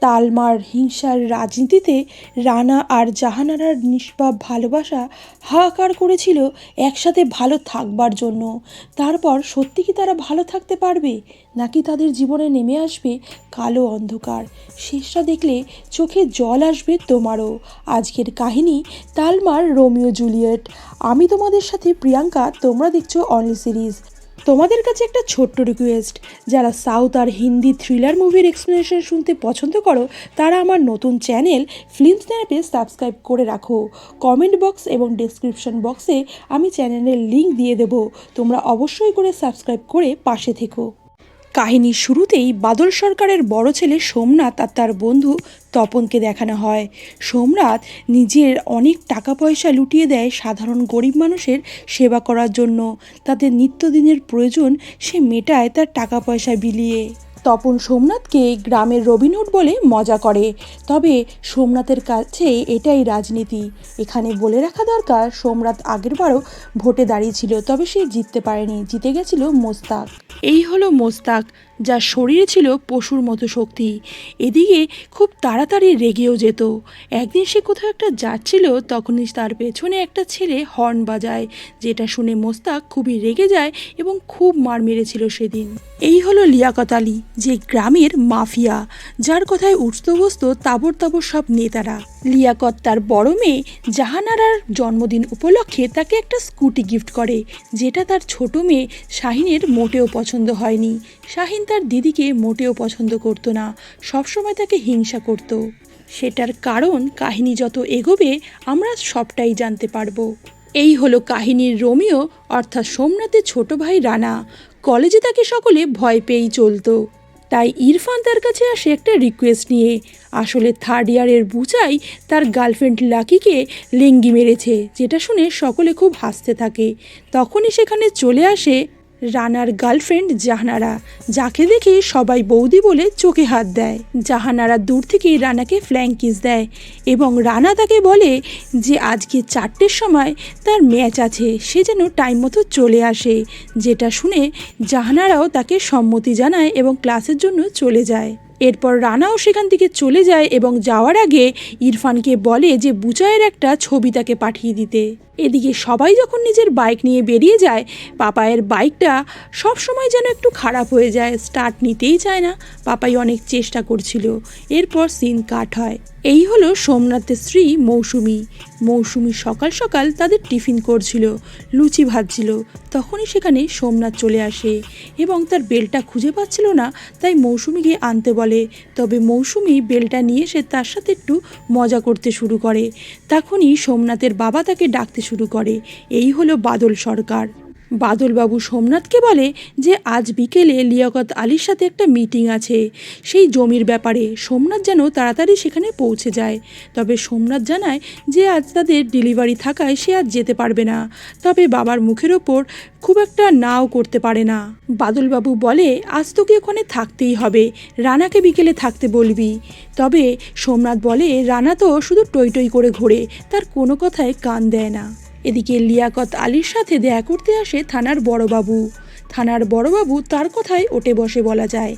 তালমার হিংসার রাজনীতিতে রানা আর জাহানারার নিষ্পাপ ভালোবাসা হাহাকার করেছিল একসাথে ভালো থাকবার জন্য। তারপর সত্যি কি তারা ভালো থাকতে পারবে? নাকি তাদের জীবনে নেমে আসবে কালো অন্ধকার? শেষটা দেখলে চোখে জল আসবে তোমারও। আজকের কাহিনী তালমার রোমিও জুলিয়েট। আমি তোমাদের সাথে প্রিয়াঙ্কা, তোমরা দেখছ অনলি সিরিজ। তোমাদের কাছে একটা ছোট্ট রিকোয়েস্ট যারা সাউথ আর হিন্দি থ্রিলার মুভির এক্সপ্লেনেশন শুনতে পছন্দ করো, তারা আমার নতুন চ্যানেল ফিল্ম স্ন্যাপে সাবস্ক্রাইব করে রাখো। কমেন্ট বক্স এবং ডেসক্রিপশন বক্সে আমি চ্যানেলের লিঙ্ক দিয়ে দেব। তোমরা অবশ্যই করে সাবস্ক্রাইব করে পাশে থেকো। কাহিনীর শুরুতেই বাদল সরকারের বড় ছেলে সোমনাথ আর তার বন্ধু তপনকে দেখানো হয়। সোমনাথ নিজের অনেক টাকা পয়সা লুটিয়ে দেয় সাধারণ গরিব মানুষের সেবা করার জন্য। তাদের নিত্যদিনের প্রয়োজন সে মেটায় তার টাকা পয়সা বিলিয়ে। তপন সোমনাথকে গ্রামের রবিনুট বলে মজা করে। তবে সোমনাথের কাছে এটাই রাজনীতি। এখানে বলে রাখা দরকার, সোমনাথ আগেরবারও ভোটে দাঁড়িয়েছিল, তবে সে জিততে পারেনি। জিতে গেছিল মোস্তাক। এই হলো মোস্তাক। যার শরীরে ছিল পশুর মতো শক্তি। এদিকে খুব তাড়াতাড়ি রেগেও যেত। একদিন সে কোথাও একটা যাচ্ছিল, তখনই তার পেছনে একটা ছেলে হর্ন বাজায়, যেটা শুনে মোস্তাক খুবই রেগে যায় এবং খুব মার মেরেছিল সেদিন। এই হলো লিয়াকত আলী, যে গ্রামের মাফিয়া, যার কথায় উঠত বসত তাবর তাবর সব নেতারা। লিয়াকত তার বড় মেয়ে জাহানারার জন্মদিন উপলক্ষে তাকে একটা স্কুটি গিফট করে, যেটা তার ছোট মেয়ে শাহিনের মোটেও পছন্দ হয়নি। শাহিন তার দিদিকে মোটেও পছন্দ করতো না। সবসময় তাকে হিংসা করত। সেটার কারণ কাহিনী যত এগোবে, আমরা সবটাই জানতে পারব। এই হলো কাহিনীর রোমিও, অর্থাৎ সোমনাথের ছোট ভাই রানা। কলেজে তাকে সকলে ভয় পেয়েই চলতো। তাই ইরফান তার কাছে আসে একটা রিকোয়েস্ট নিয়ে। আসলে থার্ড ইয়ারের বুচাই তার গার্লফ্রেন্ড লাকিকে লেঙ্গি মেরেছে, যেটা শুনে সকলে খুব হাসতে থাকে। তখনই সেখানে চলে আসে রানার গার্লফ্রেন্ড জাহানারা, যাকে দেখে সবাই বৌদি বলে চোখে হাত দেয়। জাহানারা দূর থেকেই রানাকে ফ্ল্যাঙ্কিস দেয় এবং রানা তাকে বলে যে আজকে চারটের সময় তার ম্যাচ আছে, সে যেন টাইম মতো চলে আসে, যেটা শুনে জাহানারাও তাকে সম্মতি জানায় এবং ক্লাসের জন্য চলে যায়। এরপর রানাও সেখান থেকে চলে যায় এবং যাওয়ার আগে ইরফানকে বলে যে বুচায়ের একটা ছবি তাকে পাঠিয়ে দিতে। এদিকে সবাই যখন নিজের বাইক নিয়ে বেরিয়ে যায়, পাপায়ের বাইকটা সব সময় যেন একটু খারাপ হয়ে যায়, স্টার্ট নিতেই চায় না। পাপাই অনেক চেষ্টা করছিল। এরপর সিন কাট হয়। এই হলো সোমনাথের স্ত্রী মৌসুমি। মৌসুমি সকাল সকাল তাদের টিফিন করছিল, লুচি ভাজছিল। তখনই সেখানে সোমনাথ চলে আসে এবং তার বেলটা খুঁজে পাচ্ছিল না, তাই মৌসুমিকে আনতে বলে। তবে মৌসুমি বেলটা নিয়ে এসে তার সাথে একটু মজা করতে শুরু করে। তখনই সোমনাথের বাবা তাকে ডাকতে শুরু করে। এই হলো বাদল সরকার। বাদলবাবু সোমনাথকে বলে যে আজ বিকেলে লিয়াকত আলীর সাথে একটা মিটিং আছে। সেই জমির ব্যাপারে সোমনাথ যেন তাড়াতাড়ি সেখানে পৌঁছে যায়। তবে সোমনাথ জানায় যে আজ তাদের ডেলিভারি থাকায় সে আজ যেতে পারবে না। তবে বাবার মুখের ওপর খুব একটা নাও করতে পারে না। বাদলবাবু বলে, আজ তোকে ওখানে থাকতেই হবে। রানাকে বিকেলে থাকতে বলবি। তবে সোমনাথ বলে, রানা তো শুধু টই টই করে ঘোরে। তার কোনো কথায় কান দেয় না। এদিকে লিয়াকত আলীর সাথে দেখা করতে আসে থানার বড়বাবু। থানার বড়বাবু তার কথায় ওটে বসে বলা যায়।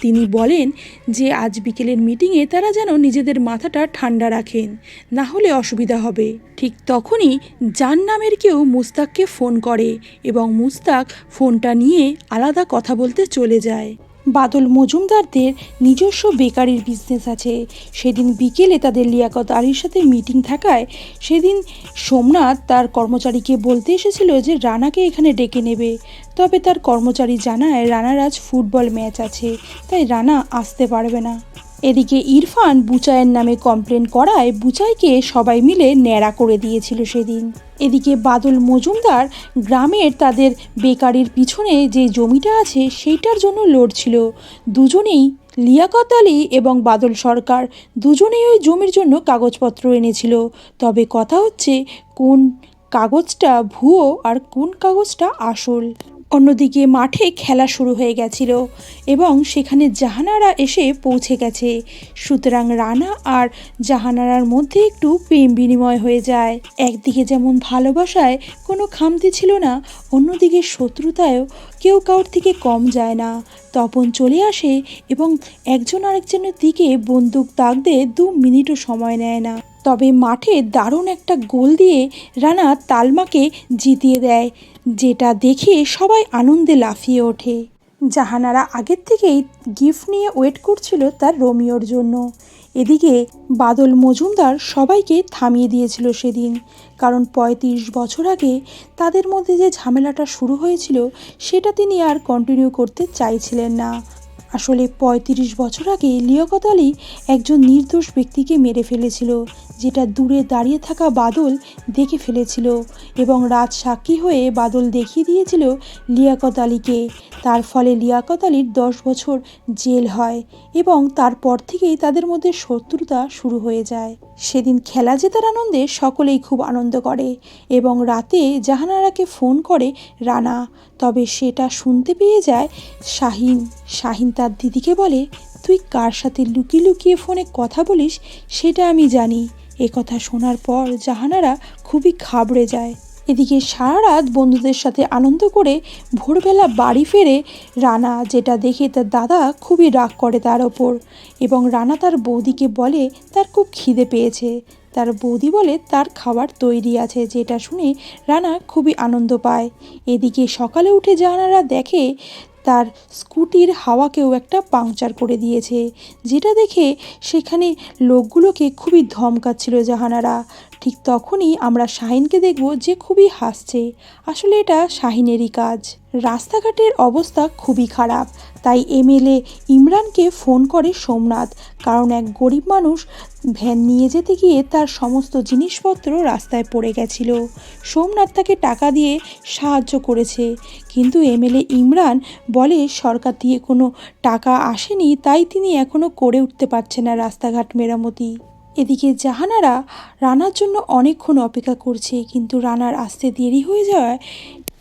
তিনি বলেন যে, আজ বিকেলের মিটিংয়ে তারা যেন নিজেদের মাথাটা ঠান্ডা রাখেন, না হলে অসুবিধা হবে। ঠিক তখনই জান নামের কেউ মুস্তাককে ফোন করে এবং মুস্তাক ফোনটা নিয়ে আলাদা কথা বলতে চলে যায়। বাদল মজুমদারদের নিজস্ব বেকারির বিজনেস আছে। সেদিন বিকেলে তাদের লিয়াকত আলীর সাথে মিটিং থাকায় সেদিন সোমনাথ তার কর্মচারীকে বলতে এসেছিল যে রানাকে এখানে ডেকে নেবে। তবে তার কর্মচারী জানায়, রানার আজ ফুটবল ম্যাচ আছে, তাই রানা আসতে পারবে না। এদিকে ইরফান বুচাইয়ের নামে কমপ্লেন করায় বুচাইকে সবাই মিলে ন্যাড়া করে দিয়েছিল সেদিন। এদিকে বাদল মজুমদার গ্রামের তাদের বেকারির পিছনে যে জমিটা আছে সেইটার জন্য লড়ছিল। দুজনেই লিয়াকত আলী এবং বাদল সরকার দুজনেই ওই জমির জন্য কাগজপত্র এনেছিল। তবে কথা হচ্ছে, কোন কাগজটা ভুয়ো আর কোন কাগজটা আসল। অন্যদিকে মাঠে খেলা শুরু হয়ে গেছিল এবং সেখানে জাহানারা এসে পৌঁছে গেছে। সুতরাং রানা আর জাহানারার মধ্যে একটু প্রেম বিনিময় হয়ে যায়। একদিকে যেমন ভালোবাসায় কোনো খামতি ছিল না, অন্যদিকে শত্রুতায়ও কেউ কারোর থেকে কম যায় না। তপন চলে আসে এবং একজন আরেকজনের দিকে বন্দুক তাক দিয়ে দু মিনিটও সময় নেয় না। তবে মাঠে দারুণ একটা গোল দিয়ে রানা তালমাকে জিতিয়ে দেয়, যেটা দেখে সবাই আনন্দে লাফিয়ে ওঠে। জাহানারা আগের থেকেই গিফট নিয়ে ওয়েট করছিল তার রোমিওর জন্য। এদিকে বাদল মজুমদার সবাইকে থামিয়ে দিয়েছিল সেদিন, কারণ পঁয়ত্রিশ বছর আগে তাদের মধ্যে যে ঝামেলাটা শুরু হয়েছিল, সেটা তিনি আর কন্টিনিউ করতে চাইছিলেন না। আসলে পঁয়ত্রিশ বছর আগে লিয়াকত আলী একজন নির্দোষ ব্যক্তিকে মেরে ফেলেছিল, যেটা দূরে দাঁড়িয়ে থাকা বাদল দেখে ফেলেছিল এবং রাত সাক্ষী হয়ে বাদল দেখিয়ে দিয়েছিল লিয়াকত আলীকে। তার ফলে লিয়াকত আলীর দশ বছর জেল হয় এবং তারপর থেকেই তাদের মধ্যে শত্রুতা শুরু হয়ে যায়। সেদিন খেলা জেতার আনন্দে সকলেই খুব আনন্দ করে এবং রাতে জাহানারাকে ফোন করে, রানা, তবে সেটা শুনতে পেয়ে যায়? শাহিন শাহিন তার দিদিকে বলে, তুই কার সাথে লুকিয়ে লুকিয়ে ফোনে কথা বলিস? সেটা আমি জানি। একথা কথা শোনার পর জাহানারা খুবই খাবড়ে যায়। এদিকে সারা রাত বন্ধুদের সাথে আনন্দ করে ভোরবেলা বাড়ি ফেরে রানা যেটা দেখে তার দাদা খুবই রাগ করে তার ওপর এবং রানা তার বৌদিকে বলে তার খুব খিদে পেয়েছে। তার বৌদি বলে তার খাবার তৈরি আছে যেটা শুনে রানা খুবই আনন্দ পায়। এদিকে সকালে উঠে জাহানারা দেখে তার স্কুটির হাওয়াকেও একটা পাংচার করে দিয়েছে। যেটা দেখে সেখানে লোকগুলোকে খুবই ধমকাচ্ছিল জাহানারা। ঠিক তখনই আমরা শাহিনকে দেখব যে খুবই হাসছে। আসলে এটা শাহিনেরই কাজ। রাস্তাঘাটের অবস্থা খুবই খারাপ। তাই এমএলএ ইমরানকে ফোন করে সোমনাথ, কারণ এক গরিব মানুষ ভ্যান নিয়ে যেতে গিয়ে তার সমস্ত জিনিসপত্র রাস্তায় পড়ে গেছিল। সোমনাথ তাকে টাকা দিয়ে সাহায্য করেছে, কিন্তু এমএলএ ইমরান বলে, সরকার দিয়ে কোনো টাকা আসেনি, তাই তিনি এখনও করে উঠতে পারছে না রাস্তাঘাট মেরামতি। এদিকে জাহানারা রানার জন্য অনেকক্ষণ অপেক্ষা করছে, কিন্তু রানার আসতে দেরি হয়ে যাওয়ায়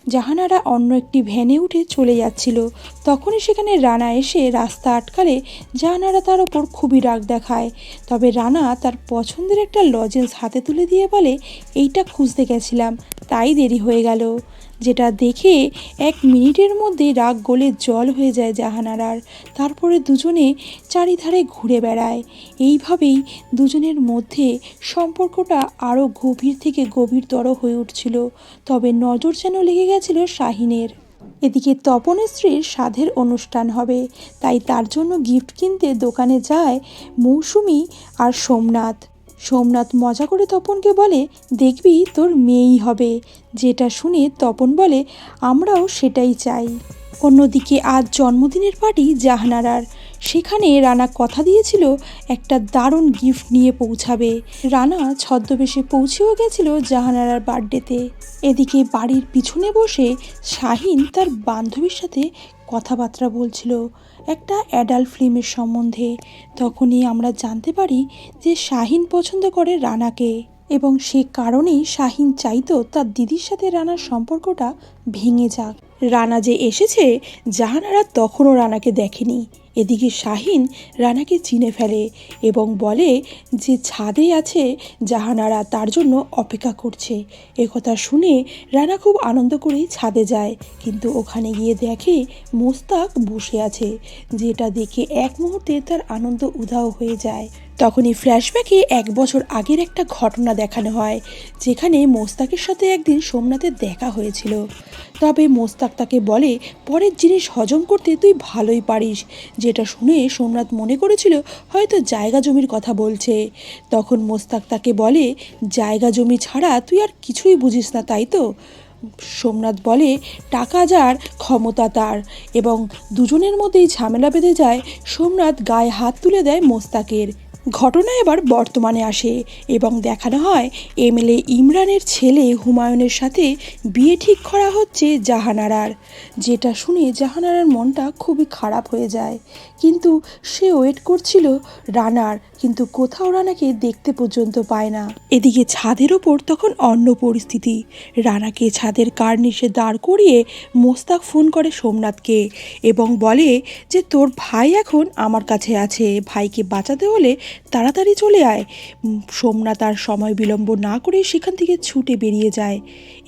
জাহানারা অন্য একটি ভ্যানে উঠে চলে যাচ্ছিল। তখনই সেখানে রানা এসে রাস্তা আটকালে জাহানারা তার ওপর খুবই রাগ দেখায়। তবে রানা তার পছন্দের একটা লজেন্স হাতে তুলে দিয়ে বলে, এইটা খুঁজতে গেছিলাম, তাই দেরি হয়ে গেল। যেটা দেখে এক মিনিটের মধ্যে রাগ গলে জল হয়ে যায় জাহানারার তারপরে দুজনে চারিধারে ঘুরে বেড়ায়। এইভাবেই দুজনের মধ্যে সম্পর্কটা আরও গভীর থেকে গভীরতর হয়ে উঠছিল। তবে নজর যেন লেগে গেছিল শাহিনের। এদিকে তপনের স্ত্রীর সাধের অনুষ্ঠান হবে, তাই তার জন্য গিফট কিনতে দোকানে যায় মৌসুমি আর সোমনাথ। সোমনাথ মজা করে তপনকে বলে, দেখবি তোর মেয়েই হবে। যেটা শুনে তপন বলে, আমরাও সেটাই চাই। অন্যদিকে আজ জন্মদিনের পার্টি জাহানারার। সেখানে রানা কথা দিয়েছিল, একটা দারুণ গিফট নিয়ে পৌঁছাবে। রানা ছদ্মবেশে পৌঁছেও গেছিল জাহানারার বার্থডেতে। এদিকে বাড়ির পিছনে বসে শাহিন তার বান্ধবীর সাথে কথাবার্তা বলছিল। একটা অ্যাডাল্ট ফিল্মের সম্বন্ধে। তখনই আমরা জানতে পারি যে শাহিন পছন্দ করে রানাকে এবং সে কারণেই শাহিন চাইতো তার দিদির সাথে রানার সম্পর্কটা ভেঙে যাক। রানা যে এসেছে, জাহানারা তখনও রানাকে দেখেনি। এদিকে শাহিন রানাকে চিনে ফেলে এবং বলে যে ছাদে আছে জাহানারা, তার জন্য অপেক্ষা করছে। একথা শুনে রানা খুব আনন্দ করেই ছাদে যায়, কিন্তু ওখানে গিয়ে দেখে মোস্তাক বসে আছে। যেটা দেখে এক মুহূর্তে তার আনন্দ উধাও হয়ে যায়। তখনই ফ্ল্যাশব্যাকে এক বছর আগের একটা ঘটনা দেখানো হয়, যেখানে মোস্তাকের সাথে একদিন সোমনাথের দেখা হয়েছিল। তবে মোস্তাক তাকে বলে, পরের জিনিস হজম করতে তুই ভালোই পারিস। যেটা শুনে সোমনাথ মনে করেছিল, হয়তো জায়গা জমির কথা বলছে। তখন মোস্তাক তাকে বলে, জায়গা জমি ছাড়া তুই আর কিছুই বুঝিস না, তাই তো? সোমনাথ বলে, টাকা যার, ক্ষমতা তার। এবং দুজনের মধ্যেই ঝামেলা বেঁধে যায়, সোমনাথ গায়ে হাত তুলে দেয় মোস্তাকের। ঘটনা এবার বর্তমানে আসে এবং দেখানো হয় এমএলএ ইমরানের ছেলে হুমায়ুনের সাথে বিয়ে ঠিক করা হচ্ছে জাহানারার। যেটা শুনে জাহানারার মনটা খুবই খারাপ হয়ে যায়। কিন্তু সে ওয়েট করছিল রানার, কিন্তু কোথাও রানাকে দেখতে পর্যন্ত পায় না। এদিকে ছাদের ওপর তখন অন্য পরিস্থিতি। রানাকে ছাদের কার্নিশে দাঁড় করিয়ে মোস্তাক ফোন করে সোমনাথকে এবং বলে যে, তোর ভাই এখন আমার কাছে আছে। ভাইকে বাঁচাতে হলে তাড়াতাড়ি চলে আয়। সোমনাথ আর সময় বিলম্ব না করে সেখান থেকে ছুটে বেরিয়ে যায়।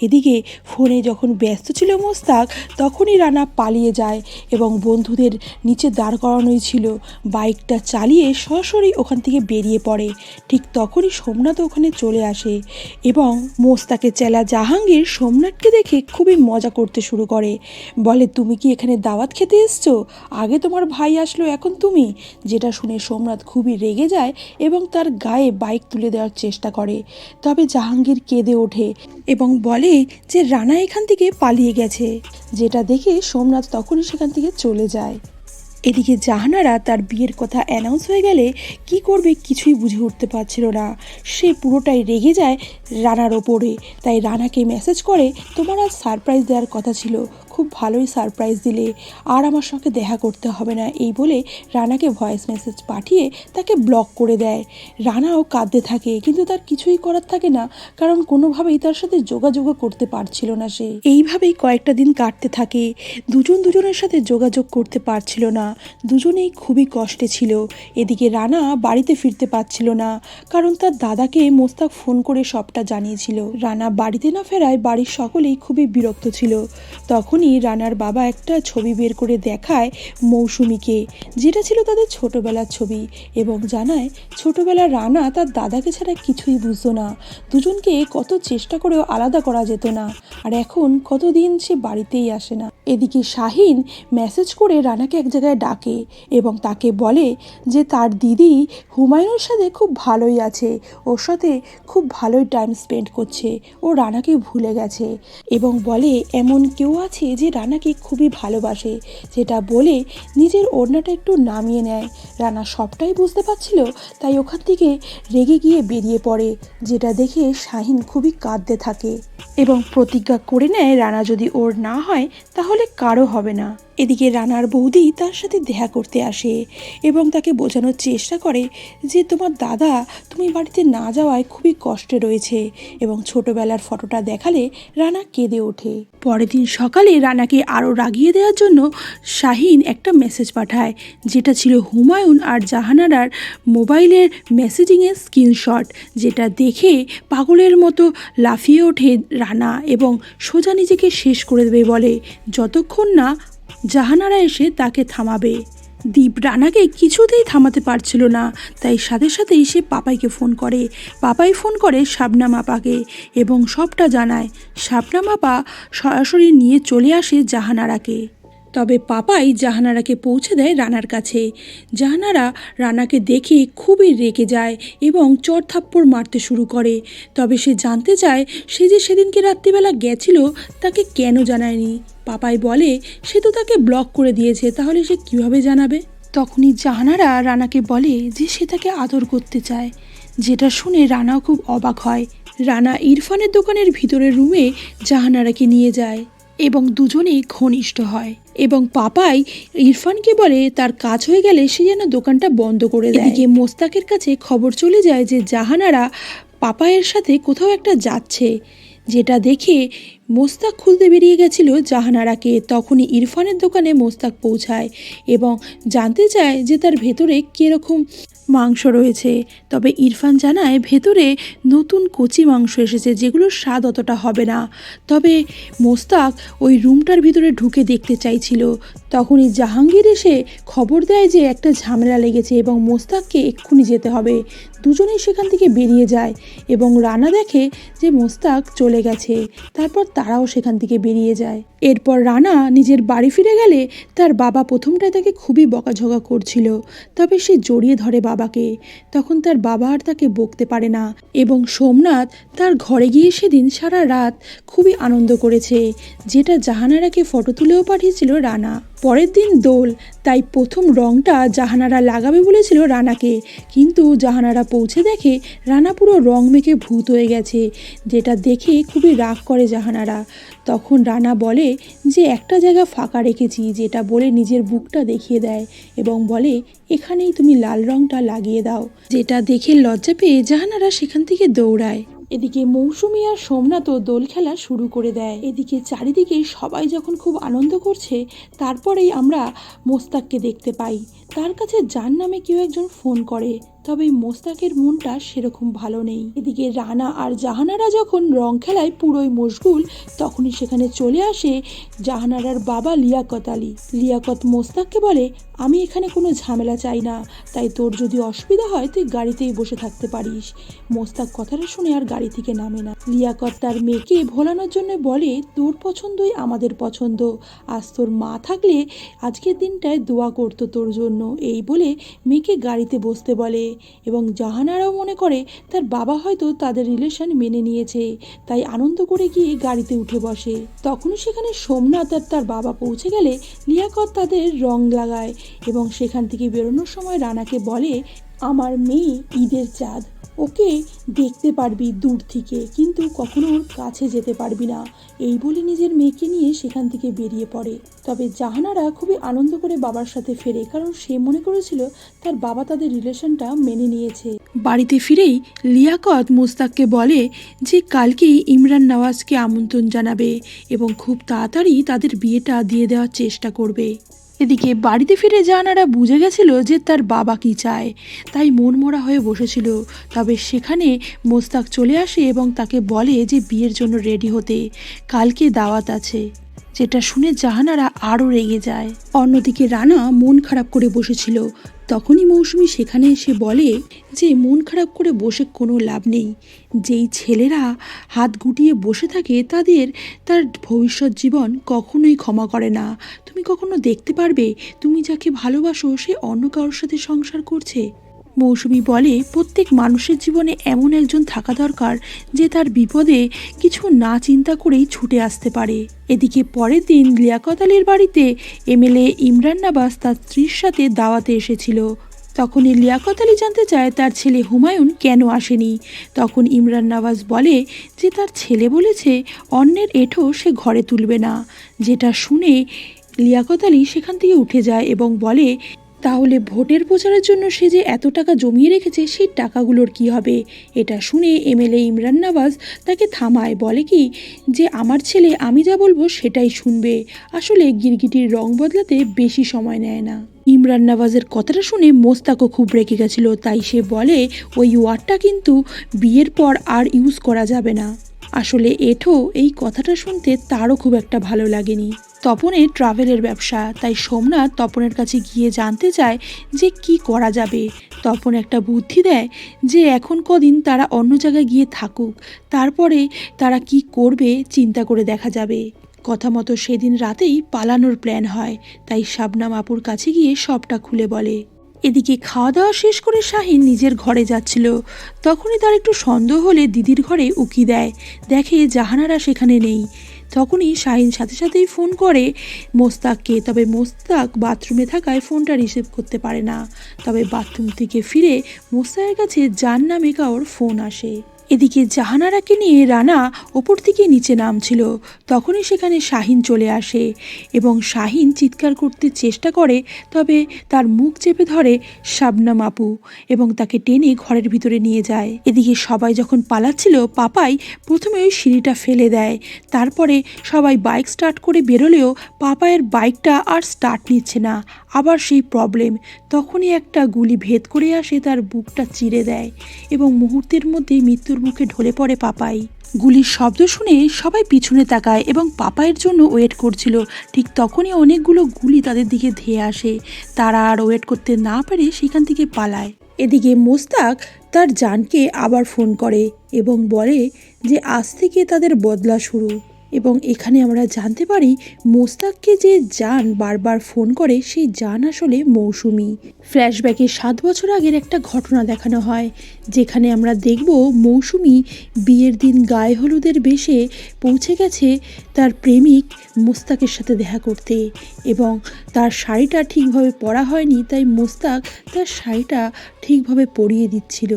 এদিকে ফোনে যখন ব্যস্ত ছিল মোস্তাক, তখনই রানা পালিয়ে যায় এবং বন্ধুদের নিচে দাঁড় করানোই ছিল। বাইকটা চালিয়ে সরাসরি ওখান থেকে বেরিয়ে পড়ে। ঠিক তখনই সোমনাথ ওখানে চলে আসে এবং মোস্তাকে চেলা জাহাঙ্গীর সোমনাথকে দেখে খুবই মজা করতে শুরু করে। বলে, তুমি কি এখানে দাওয়াত খেতে এসছো? আগে তোমার ভাই আসলো, এখন তুমি? যেটা শুনে সোমনাথ খুবই রেগে যায় এবং তার গায়ে বাইক তুলে দেওয়ার চেষ্টা করে। তবে জাহাঙ্গীর কেঁদে ওঠে এবং বলে যে রানা এখান থেকে পালিয়ে গেছে। যেটা দেখে সোমনাথ তখনই সেখান থেকে চলে যায়। এদিকে জাহানারা তার বিয়ের কথা অ্যানাউন্স হয়ে গেলে কি করবে কিছুই বুঝে উঠতে পারছিল না। সে পুরোটাই রেগে যায় রানার ওপরে। তাই রানাকে মেসেজ করে, তোমার আজ সারপ্রাইজ দেওয়ার কথা ছিল। খুব ভালোই সারপ্রাইজ দিলে। আর আমার সঙ্গে দেখা করতে হবে না, এই বলে রানাকে ভয়েস মেসেজ পাঠিয়ে তাকে ব্লক করে দেয়। রানাও কাঁদতে থাকে, কিন্তু তার কিছুই করার থাকে না, কারণ কোনোভাবেই তার সাথে যোগাযোগও করতে পারছিল না সে। এইভাবেই কয়েকটা দিন কাটতে থাকে। দুজন দুজনের সাথে যোগাযোগ করতে পারছিল না। দুজনেই খুবই কষ্টে ছিল। এদিকে রানা বাড়িতে ফিরতে পারছিল না, কারণ তার দাদাকে মোস্তাক ফোন করে সবটা জানিয়েছিল। রানা বাড়িতে না ফেরায় বাড়ির সকলেই খুবই বিরক্ত ছিল। রানার বাবা একটা ছবি বের করে দেখায় মৌসুমীকে, যেটা ছিল তাদের ছোটবেলার ছবি এবং জানায় ছোটবেলার রানা তার দাদাকে ছাড়া কিছুই বুঝতো না। দুজনকে কত চেষ্টা করেও আলাদা করা যেত না আর এখন কতদিন সে বাড়িতেই আসে না। এদিকে শাহিন মেসেজ করে রানাকে এক জায়গায় ডাকে এবং তাকে বলে যে তার দিদি হুমায়ুনের সাথে খুব ভালোই আছে, ওর সাথে খুব ভালোই টাইম স্পেন্ড করছে, ও রানাকে ভুলে গেছে এবং বলে, এমন কেউ আছে যে রানাকে খুবই ভালোবাসে, যেটা বলে নিজের ওড়নাটা একটু নামিয়ে নেয়। রানা সবটাই বুঝতে পারছিল, তাই ওখান থেকে রেগে গিয়ে বেরিয়ে পড়ে, যেটা দেখে শাহিন খুবই কাঁদতে থাকে। এবং প্রতিজ্ঞা করে নেয়, রানা যদি ওর না হয়, তাহলে কারও হবে না। এদিকে রানার বৌদি তার সাথে দেখা করতে আসে এবং তাকে বোঝানোর চেষ্টা করে যে, তোমার দাদা তুমি বাড়িতে না যাওয়ায় খুবই কষ্টে রয়েছে। এবং ছোটবেলার ফটোটা দেখালে রানা কেঁদে ওঠে। পরের দিন সকালে রানাকে আরও রাগিয়ে দেওয়ার জন্য শাহিন একটা মেসেজ পাঠায়, যেটা ছিল হুমায়ুন আর জাহানারার মোবাইলের মেসেজিংয়ের স্ক্রিনশট যেটা দেখে পাগলের মতো লাফিয়ে ওঠে রানা এবং সোজা নিজেকে শেষ করে দেবে বলে। যতক্ষণ না জাহানারা এসে তাকে থামাবে। দীপ রানাকে কিছুতেই থামাতে পারছিল না। তাই সাথে সাথেই সে পাপাইকে ফোন করে। পাপাই ফোন করে শাবনাম আপাকে এবং সবটা জানায়। শাবনাম আপা সরাসরি নিয়ে চলে আসে জাহানারাকে। তবে পাপাই জাহানারাকে পৌঁছে দেয় রানার কাছে। জাহানারা রানাকে দেখে খুবই রেগে যায় এবং চর থাপ্পড় মারতে শুরু করে। তবে সে জানতে চায়, সে যে সেদিনকে রাত্রিবেলা গেছিল, তাকে কেন জানায়নি? পাপাই বলে সে তো তাকে ব্লক করে দিয়েছে তাহলে সে কীভাবে জানাবে? তখনই জাহানারা রানাকে বলে যে সে তাকে আদর করতে চায়। যেটা শুনে রানাও খুব অবাক হয়। রানা ইরফানের দোকানের ভিতরের রুমে জাহানারাকে নিয়ে যায় এবং দুজনেই ঘনিষ্ঠ হয় এবং পাপাই ইরফানকে বলে তার কাজ হয়ে গেলে সে যেন দোকানটা বন্ধ করে দেয়। এদিকে মোস্তাকের কাছে খবর চলে যায় যে জাহানারা পাপায়ের সাথে কোথাও একটা যাচ্ছে যেটা দেখে মোস্তাক খুলতে বেরিয়ে গেছিল। জাহানারাকে তখনই ইরফানের দোকানে মোস্তাক পৌঁছায় এবং জানতে চায় যে তার ভেতরে কীরকম মাংস রয়েছে। তবে ইরফান জানায়, ভেতরে নতুন কচি মাংস এসেছে যেগুলোর স্বাদ অতটা হবে না। তবে মোস্তাক ওই রুমটার ভিতরে ঢুকে দেখতে চাইছিল। তখনই জাহাঙ্গীর এসে খবর দেয় যে একটা ঝামেলা লেগেছে এবং মোস্তাককে এক্ষুনি যেতে হবে। দুজনেই সেখান থেকে বেরিয়ে যায় এবং রানা দেখে যে মোস্তাক চলে গেছে। তারপর তারাও সেখান থেকে বেরিয়ে যায়। এরপর রানা নিজের বাড়ি ফিরে গেলে তার বাবা প্রথমটায় তাকে খুবই বকাঝকা করছিল, তবে সে জড়িয়ে ধরে বাবাকে। তখন তার বাবা আর তাকে বকতে পারে না এবং সোমনাথ তার ঘরে গিয়ে সেদিন সারা রাত খুবই আনন্দ করেছে, যেটা জাহানারাকে ফটো তুলেও পাঠিয়েছিল রানা। পরের দিন দোল, তাই প্রথম রংটা জাহানারা লাগাবে বলেছিল রানাকে। কিন্তু জাহানারা পৌঁছে দেখে রানা পুরো রং মেখে ভূত হয়ে গেছে, যেটা দেখে খুবই রাগ করে জাহানারা। তখন রানা বলে যে, একটা জায়গা ফাঁকা রেখেছি, যেটা বলে নিজের বুকটা দেখিয়ে দেয় এবং বলে, এখানেই তুমি লাল রংটা লাগিয়ে দাও। যেটা দেখে লজ্জা পেয়ে জাহানারা সেখান থেকে দৌড়ায়। এদিকে মৌসুমি আর সোমনাথও দোল খেলা শুরু করে দেয়। এদিকে চারিদিকে সবাই যখন খুব আনন্দ করছে, তারপরেই আমরা মোস্তাককে দেখতে পাই। তার কাছে যার নামে কেউ একজন ফোন করে, তবে মোস্তাকের মনটা সেরকম ভালো নেই। এদিকে রানা আর জাহানারা যখন রং খেলায় পুরোই মশগুল, তখনই সেখানে চলে আসে জাহানারার বাবা লিয়াকত আলী। লিয়াকত মোস্তাককে বলে, আমি এখানে কোনো ঝামেলা চাই না, তাই তোর যদি অসুবিধা হয়, তুই গাড়িতেই বসে থাকতে পারিস। মোস্তাক কথাটা শুনে আর গাড়ি থেকে নামে না। লিয়াকত তার মেয়েকে ভোলানোর জন্য বলে, তোর পছন্দই আমাদের পছন্দ। আজ তোর মা থাকলে আজকের দিনটায় দোয়া করতো তোর জন্য। এই বলে মেয়েকে গাড়িতে বসতে বলে এবং জাহানারাও মনে করে তার বাবা হয়তো তাদের রিলেশন মেনে নিয়েছে, তাই আনন্দ করে গিয়ে গাড়িতে উঠে বসে। তখনও সেখানে সোমনাথ আর তার বাবা পৌঁছে গেলে লিয়াকত তাদের রং লাগায় এবং সেখান থেকে বেরোনোর সময় রানাকে বলে, আমার মেয়ে ঈদের চাঁদ। ওকে দেখতে পারবি দূর থেকে, কিন্তু কখনো ওর কাছে যেতে পারবি না। এই বলে নিজের মেয়েকে নিয়ে সেখান থেকে বেরিয়ে পড়ে। তবে জাহানারা খুবই আনন্দ করে বাবার সাথে ফেরে, কারণ সে মনে করেছিল তার বাবা তাদের রিলেশনটা মেনে নিয়েছে। বাড়িতে ফিরেই লিয়াকত মুস্তাককে বলে যে কালকেই ইমরান নওয়াজকে আমন্ত্রণ জানাবে এবং খুব তাড়াতাড়ি তাদের বিয়েটা দিয়ে দেওয়ার চেষ্টা করবে। এদিকে বাড়িতে ফিরে জানারা বুঝে গেছিল যে তার বাবা কি চায়, তাই মন মরা হয়ে বসেছিল। তবে সেখানে মোস্তাক চলে আসে এবং তাকে বলে যে বিয়ের জন্য রেডি হতে। কালকে দাওয়াত আছে। যেটা শুনে জাহানারা আরও রেগে যায়। অন্যদিকে রানা মন খারাপ করে বসেছিল। তখনই মৌসুমি সেখানে এসে বলে যে, মন খারাপ করে বসে কোনো লাভ নেই। যেই ছেলেরা হাত গুটিয়ে বসে থাকে, তাদের তার ভবিষ্যৎ জীবন কখনোই ক্ষমা করে না। তুমি কখনো দেখতে পারবে? তুমি যাকে ভালোবাসো, সে অন্য কারোর সাথে সংসার করছে। মৌসুমি বলে, প্রত্যেক মানুষের জীবনে এমন একজন থাকা দরকার যে তার বিপদে কিছু না চিন্তা করেই ছুটে আসতে পারে। এদিকে পরের দিন লিয়াকত আলীর বাড়িতে এমএলএ ইমরান নাবাস তার স্ত্রীর সাথে দাওয়াতে এসেছিল। তখনই লিয়াকত আলী জানতে চায় তার ছেলে হুমায়ুন কেন আসেনি। তখন ইমরান নওয়াজ বলে যে তার ছেলে বলেছে অন্যের এঁঠো সে ঘরে তুলবে না। যেটা শুনে লিয়াকত আলী সেখান থেকে উঠে যায় এবং বলে তাহলে ভোটের প্রচারের জন্য সে যে এত টাকা জমিয়ে রেখেছে, সেই টাকাগুলোর কি হবে? এটা শুনে এমএলএ ইমরান নওয়াজ তাকে থামায়, বলে কি, যে আমার ছেলে, আমি যা বলব সেটাই শুনবে। আসলে গিরগিটির রং বদলাতে বেশি সময় নেয় না। ইমরান নওয়াজের কথাটা শুনে মোস্তাকও খুব রেগে গেছিল, তাই সে বলে, ওই ওয়ার্ডটা কিন্তু বিয়ের পর আর ইউজ করা যাবে না। আসলে এঠো এই কথাটা শুনতে তারও খুব একটা ভালো লাগেনি। তপনের ট্রাভেলের ব্যবসা, তাই সোমনাথ তপনের কাছে গিয়ে জানতে চায় যে কি করা যাবে। তপন একটা বুদ্ধি দেয় যে এখন কদিন তারা অন্য জায়গায় গিয়ে থাকুক, তারপরে তারা কি করবে চিন্তা করে দেখা যাবে। কথা মতো সেদিন রাতেই পালানোর প্ল্যান হয়, তাই শাবনাম আপুর কাছে গিয়ে সবটা খুলে বলে। এদিকে খাওয়া দাওয়া শেষ করে শাহিন নিজের ঘরে যাচ্ছিল। তখনই তার একটু সন্দেহ হলে দিদির ঘরে উকি দেয়। দেখে জাহানারা সেখানে নেই। তখনই শাহিন সাথে সাথেই ফোন করে মোস্তাককে। তবে মোস্তাক বাথরুমে থাকায় ফোনটা রিসিভ করতে পারে না। তবে বাথরুম থেকে ফিরে মোস্তাকের কাছে যার নামে কাউর ফোন আসে। এদিকে জাহানারাকে নিয়ে রানা ওপর থেকে নিচে নামছিল। তখনই সেখানে শাহিন চলে আসে এবং শাহিন চিৎকার করতে চেষ্টা করে, তবে তার মুখ চেপে ধরে শাবনাম আপু এবং তাকে টেনে ঘরের ভিতরে নিয়ে যায়। এদিকে সবাই যখন পালাচ্ছিল, পাপাই প্রথমে ওই সিঁড়িটা ফেলে দেয়। তারপরে সবাই বাইক স্টার্ট করে বেরোলেও পাপায়ের বাইকটা আর স্টার্ট নিচ্ছে না। আবার সেই প্রবলেম তখনই একটা গুলি ভেদ করে আসে তার বুকটা চিরে দেয় এবং মুহূর্তের মধ্যে মৃত্যুর মুখে ঢলে পড়ে পাপাই। গুলির শব্দ শুনে সবাই পিছনে তাকায় এবং পাপাইয়ের জন্য ওয়েট করছিল। ঠিক তখনই অনেকগুলো গুলি তাদের দিকে ধেয়ে আসে। তারা আর ওয়েট করতে না পেরে সেখান থেকে পালায়। এদিকে মোস্তাক তার জানকে আবার ফোন করে এবং বলে যে, আজ থেকে তাদের বদলা শুরু। এবং এখানে আমরা জানতে পারি মোস্তাককে যে জান বারবার ফোন করে, সেই জান আসলে মৌসুমি। ফ্ল্যাশব্যাকে সাত বছর আগের একটা ঘটনা দেখানো হয়, যেখানে আমরা দেখব মৌসুমি বিয়ের দিন গায়ে হলুদের বেশে পৌঁছে গেছে তার প্রেমিক মোস্তাকের সাথে দেখা করতে এবং তার শাড়িটা ঠিকভাবে পরা হয়নি, তাই মোস্তাক তার শাড়িটা ঠিকভাবে পরিয়ে দিচ্ছিল।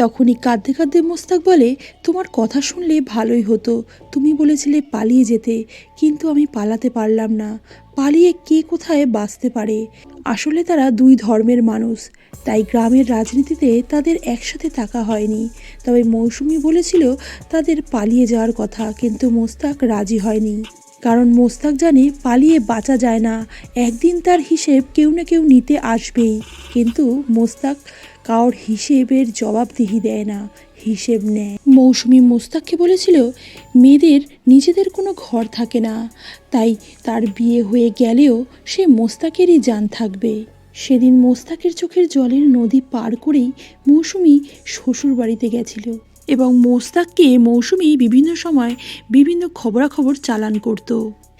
তখনই কাঁদতে কাঁদতে মোস্তাক বলে, তোমার কথা শুনলে ভালোই হতো। তুমি বলেছিলে পালিয়ে যেতে, কিন্তু আমি পালাতে পারলাম না। পালিয়ে কে কোথায় বাঁচতে পারে? আসলে তারা দুই ধর্মের মানুষ। তাই গ্রামের রাজনীতিতে তাদের একসাথে থাকা হয়নি। তবে মৌসুমি বলেছিল তাদের পালিয়ে যাওয়ার কথা, কিন্তু মোস্তাক রাজি হয়নি। কারণ মোস্তাক জানে পালিয়ে বাঁচা যায় না। একদিন তার হিসেব কেউ না কেউ নিতে আসবেই। কিন্তু মোস্তাক কারোর হিসেবের জবাবদিহি দেয় না, হিসেব নেয়। মৌসুমি মোস্তাককে বলেছিল, মেয়েদের নিজেদের কোনো ঘর থাকে না। তাই তার বিয়ে হয়ে গেলেও সে মোস্তাকেরই জান থাকবে। সেদিন মোস্তাকের চোখের জলের নদী পার করেই মৌসুমি শ্বশুর বাড়িতে গেছিল। এবং মোস্তাককে মৌসুমি বিভিন্ন সময় বিভিন্ন খবরাখবর চালান করত।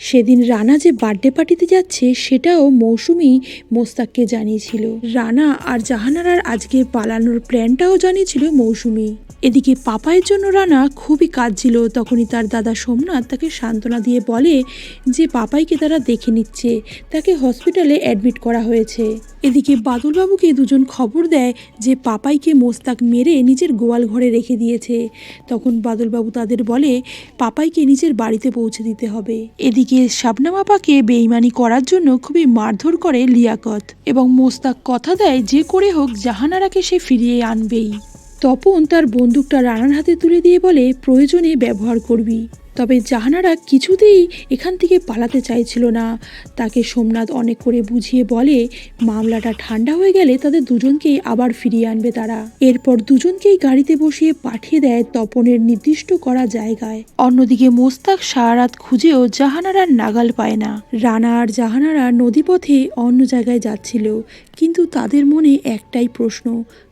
সেদিন রানা যে বার্থডে পার্টিতে যাচ্ছে, সেটাও মৌসুমি মোস্তাককে জানিয়েছিল। রানা আর জাহানারার আজকে পালানোর প্ল্যানটাও জানিয়েছিল মৌসুমি। এদিকে পাপায়ের জন্য রানা খুবই কাঁদছিল। তখনই তার দাদা সোমনাথ তাকে সান্ত্বনা দিয়ে বলে যে পাপাইকে তারা দেখে নিচ্ছে। তাকে হসপিটালে অ্যাডমিট করা হয়েছে। এদিকে বাদলবাবুকে দুজন খবর দেয় যে পাপাইকে মোস্তাক মেরে নিজের গোয়াল ঘরে রেখে দিয়েছে। তখন বাদলবাবু তাদের বলে, পাপাইকে নিজের বাড়িতে পৌঁছে দিতে হবে। এদিকে শাবনাম আপাকে বেইমানি করার জন্য খুবই মারধর করে লিয়াকত এবং মোস্তাক কথা দেয় যে করে হোক জাহানারাকে সে ফিরিয়ে আনবেই। তপন তার বন্দুকটা রানার হাতে তুলে দিয়ে বলে, প্রয়োজনে ব্যবহার করবি। তবে জাহানারা কিছুতেই এখান থেকে পালাতে চাইছিল না। তাকে সোমনাথ অনেক করে বুঝিয়ে বলে, মামলাটা ঠান্ডা হয়ে গেলে তাদের দুজনকেই আবার ফিরিয়ে আনবে তারা। এরপর দুজনকেই গাড়িতে বসিয়ে পাঠিয়ে দেয় তপনের নির্দিষ্ট করা জায়গায়। অন্যদিকে মোস্তাক সারা রাত খুঁজেও জাহানারার নাগাল পায় না। রানা আর জাহানারা নদীপথে অন্য জায়গায় যাচ্ছিল, কিন্তু তাদের মনে একটাই প্রশ্ন,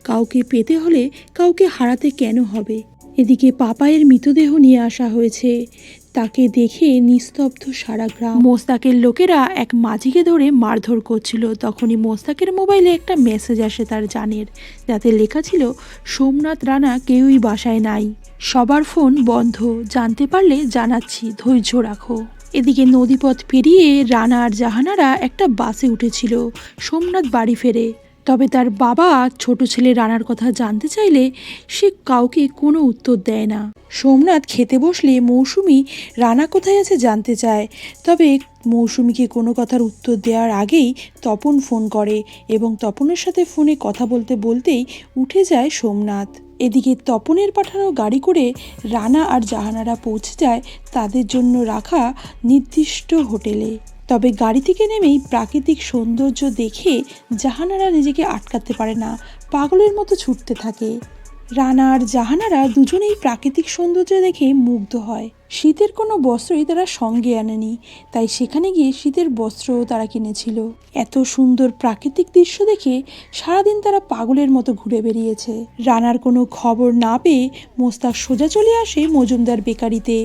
কাউকে পেতে হলে কাউকে হারাতে কেন হবে? এদিকে পাপায়ের মৃতদেহ নিয়ে আসা হয়েছে। তাকে দেখে নিস্তব্ধ সারা গ্রাম। মোস্তাকের লোকেরা এক মাঝিকে ধরে মারধর করছিল। তখনই মোস্তাকের মোবাইলে একটা মেসেজ আসে তার জানের। যাতে লেখা ছিল, সোমনাথ রানা কেউই বাসায় নাই। সবার ফোন বন্ধ। জানতে পারলে জানাচ্ছি, ধৈর্য রাখো। এদিকে নদীপথ পেরিয়ে রানা আর জাহানারা একটা বাসে উঠেছিল। সোমনাথ বাড়ি ফেরে। তবে তার বাবা ছোট ছেলে রানার কথা জানতে চাইলে সে কাউকে কোনো উত্তর দেয় না। সোমনাথ খেতে বসলে মৌসুমি রানা কোথায় আছে জানতে চায়। তবে মৌসুমিকে কোনো কথার উত্তর দেওয়ার আগেই তপন ফোন করে এবং তপনের সাথে ফোনে কথা বলতে বলতেই উঠে যায় সোমনাথ। এদিকে তপনের পাঠানো গাড়ি করে রানা আর জাহানারা পৌঁছে যায় তাদের জন্য রাখা নির্দিষ্ট হোটেলে। তবে গাড়ি থেকে নেমেই প্রাকৃতিক সৌন্দর্য দেখে জাহানারা নিজেকে আটকাতে পারে না, পাগলের মতো ছুটতে থাকে। রানা আর জাহানারা দুজনেই প্রাকৃতিক সৌন্দর্য দেখে মুগ্ধ হয়। শীতের কোনো বস্ত্রই তারা সঙ্গে আনেনি, তাই সেখানে গিয়ে শীতের বস্ত্রও তারা কিনেছিল। এত সুন্দর প্রাকৃতিক দৃশ্য দেখে সারাদিন তারা পাগলের মতো ঘুরে বেরিয়েছে। রানার কোনো খবর না পেয়ে মোস্তাক সোজা চলে আসে মজুমদার বেকারিতে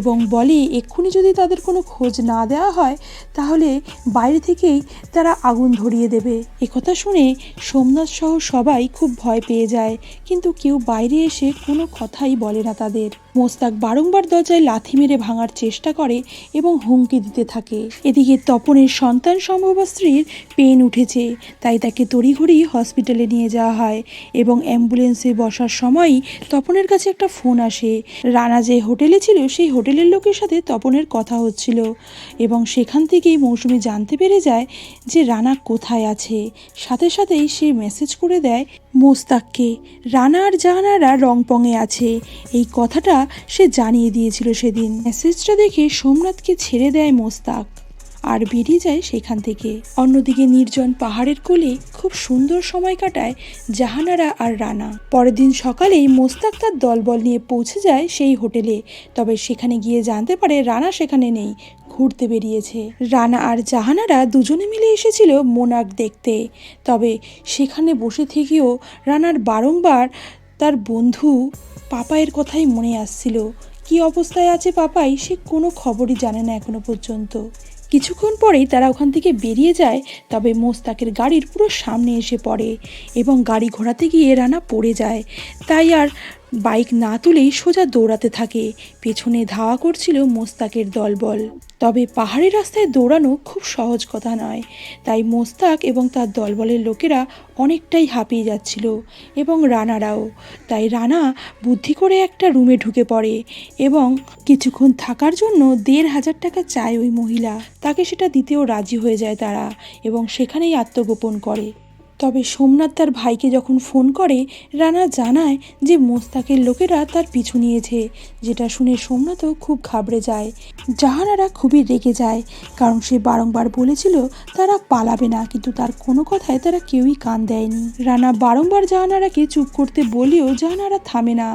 এবং বলে, এক্ষুনি যদি তাদের কোনো খোঁজ না দেওয়া হয়, তাহলে বাইরে থেকেই তারা আগুন ধরিয়ে দেবে। একথা শুনে সোমনাথ সহ সবাই খুব ভয় পেয়ে যায়, কিন্তু কেউ বাইরে এসে কোনো কথাই বলে না তাদের। মোস্তাক বারংবার দরজায় লাথি মেরে ভাঙার চেষ্টা করে এবং হুমকি দিতে থাকে। এদিকে তপনের সন্তান সম্ভবা স্ত্রীর পেন উঠেছে, তাই তাকে তড়িঘড়ি হসপিটালে নিয়ে যাওয়া হয় এবং অ্যাম্বুলেন্সে বসার সময়ই তপনের কাছে একটা ফোন আসে। রানা যে হোটেলে ছিল, সেই হোটেলের লোকের সাথে তপনের কথা হচ্ছিল এবং সেখান থেকেই মৌসুমি জানতে পেরে যায় যে রানা কোথায় আছে। সাথে সাথেই সে মেসেজ করে দেয় মোস্তাককে। রানা আর জাহানারা রংপঙে আছে। এই কথাটা সে জানিয়ে দিয়েছিল সেদিন। মেসেজটা দেখে সোমনাথকে ছেড়ে দেয় মোস্তাক। আর বেরিয়ে যায় সেখান থেকে। অন্যদিকে নির্জন পাহাড়ের কোলে খুব সুন্দর সময় কাটায় জাহানারা আর রানা। পরের দিন সকালেই মোস্তাক তার দলবল নিয়ে পৌঁছে যায় সেই হোটেলে। তবে সেখানে গিয়ে জানতে পারে রানা সেখানে নেই, ঘুরতে বেরিয়েছে। রানা আর জাহানারা দুজনে মিলে এসেছিল মোনাক দেখতে। তবে সেখানে বসে থেকেও রানার বারংবার তার বন্ধু পাপায়ের কথাই মনে আসছিল। কি অবস্থায় আছে পাপাই সে কোনো খবরই জানে না এখনও পর্যন্ত। কিছুক্ষণ পরেই তারা ওখান থেকে বেরিয়ে যায়, তবে মোস্তাকের গাড়ির পুরো সামনে এসে পড়ে এবং গাড়ি ঘোরাতে গিয়ে রানা পড়ে যায়। তাই আর বাইক না তুলেই সোজা দৌড়াতে থাকে। পেছনে ধাওয়া করছিল মোস্তাকের দলবল। তবে পাহাড়ি রাস্তায় দৌড়ানো খুব সহজ কথা নয়। তাই মোস্তাক এবং তার দলবলের লোকেরা অনেকটাই হাঁপিয়ে যাচ্ছিল এবং রানারাও। তাই রানা বুদ্ধি করে একটা রুমে ঢুকে পড়ে এবং কিছুক্ষণ থাকার জন্য দেড় হাজার টাকা চায় ওই মহিলা। তাকে সেটা দিতেও রাজি হয়ে যায় তারা এবং সেখানেই আত্মগোপন করে। তবে সোমনাথ তার ভাইকে যখন ফোন করে, রানা জানায় যে মোস্তাকের লোকেরা তার পিছু নিয়েছে, যেটা শুনে সোমনাথও খুব ঘাবড়ে যায়। জাহানারা খুবই রেগে যায়, কারণ সে বারংবার বলেছিল তারা পালাবে না, কিন্তু তার কোনো কথায় তারা কেউই কান দেয়নি। রানা বারংবার জাহানারাকে চুপ করতে বলেও জাহানারা থামে না।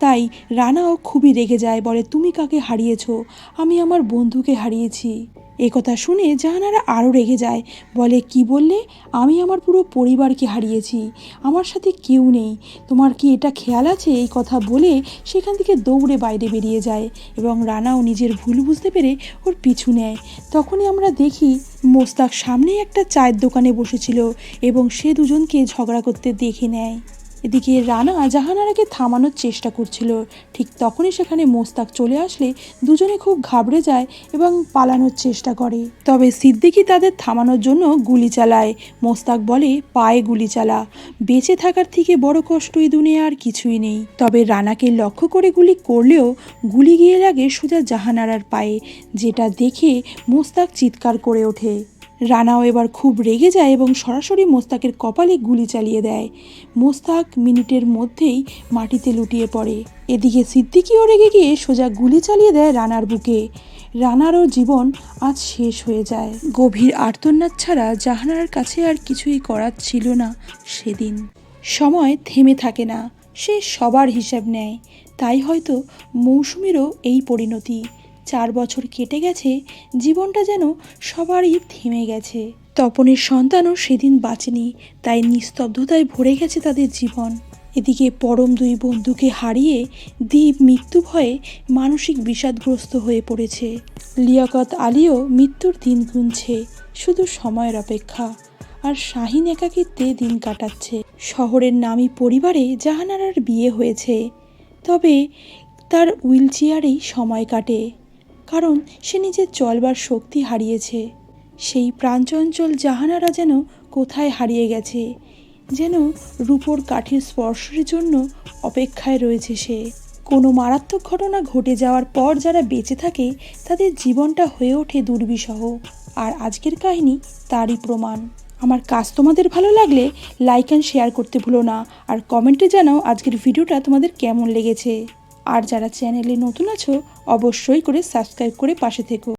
তাই রানাও খুবই রেগে যায়, বলে, তুমি কাকে হারিয়েছো? আমি আমার বন্ধুকে হারিয়েছি। এ কথা শুনে জাহানারা আরও রেগে যায়। বলে, কি বললে? আমি আমার পুরো পরিবারকে হারিয়েছি। আমার সাথে কেউ নেই। তোমার কি এটা খেয়াল আছে? এই কথা বলে সেখান থেকে দৌড়ে বাইরে বেরিয়ে যায় এবং রানাও নিজের ভুল বুঝতে পেরে ওর পিছু নেয়। তখনই আমরা দেখি মোস্তাক সামনেই একটা চায়ের দোকানে বসেছিল এবং সে দুজনকে ঝগড়া করতে দেখে নেয়। এদিকে রানা জাহানারাকে থামানোর চেষ্টা করছিল। ঠিক তখনই সেখানে মোস্তাক চলে আসলে দুজনে খুব ঘাবড়ে যায় এবং পালানোর চেষ্টা করে। তবে সিদ্দিকি তাদের থামানোর জন্য গুলি চালায়। মোস্তাক বলে, পায়ে গুলি চালা। বেঁচে থাকার থেকে বড় কষ্ট এই দুনিয়া আর কিছুই নেই। তবে রানাকে লক্ষ্য করে গুলি করলেও গুলি গিয়ে লাগে সোজা জাহানারার পায়ে, যেটা দেখে মোস্তাক চিৎকার করে ওঠে। রানাও এবার খুব রেগে যায় এবং সরাসরি মোস্তাকের কপালে গুলি চালিয়ে দেয়। মোস্তাক মিনিটের মধ্যেই মাটিতে লুটিয়ে পড়ে। এদিকে সিদ্দিকিও রেগে গিয়ে সোজা গুলি চালিয়ে দেয় রানার বুকে। রানারও জীবন আজ শেষ হয়ে যায়। গভীর আর্তনাদ ছাড়া জাহানার কাছে আর কিছুই করার ছিল না সেদিন। সময় থেমে থাকে না। সে সবার হিসাব নেয়। তাই হয়তো মৌসুমীরও এই পরিণতি। চার বছর কেটে গেছে, জীবনটা যেন সবারই থেমে গেছে। তপনের সন্তানও সেদিন বাঁচেনি, তাই নিস্তব্ধতায় ভরে গেছে তাদের জীবন। এদিকে পরম দুই বন্ধুকে হারিয়ে দ্বীপ মৃত্যু ভয়ে মানসিক বিষাদগ্রস্ত হয়ে পড়েছে। লিয়াকত আলীও মৃত্যুর দিন গুনছে, শুধু সময়ের অপেক্ষা। আর শাহিন একাকিত্বে দিন কাটাচ্ছে। শহরের নামী পরিবারে জাহানারার বিয়ে হয়েছে, তবে তার হুইল চেয়ারেই সময় কাটে। কারণ সে নিজের চলবার শক্তি হারিয়েছে। সেই প্রাঞ্চঞ্চল জাহানারা যেন কোথায় হারিয়ে গেছে, যেন রূপোর কাঠির স্পর্শের জন্য অপেক্ষায় রয়েছে সে। কোনো মারাত্মক ঘটনা ঘটে যাওয়ার পর যারা বেঁচে থাকে, তাদের জীবনটা হয়ে ওঠে দুর্বিষহ। আর আজকের কাহিনী তারই প্রমাণ। আমার কাজ তোমাদের ভালো লাগলে লাইক অ্যান্ড শেয়ার করতে ভুলো না। আর কমেন্টে জানাও আজকের ভিডিওটা তোমাদের কেমন লেগেছে। আর যারা চ্যানেলে নতুন আছো অবশ্যই করে সাবস্ক্রাইব করে পাশে থেকো।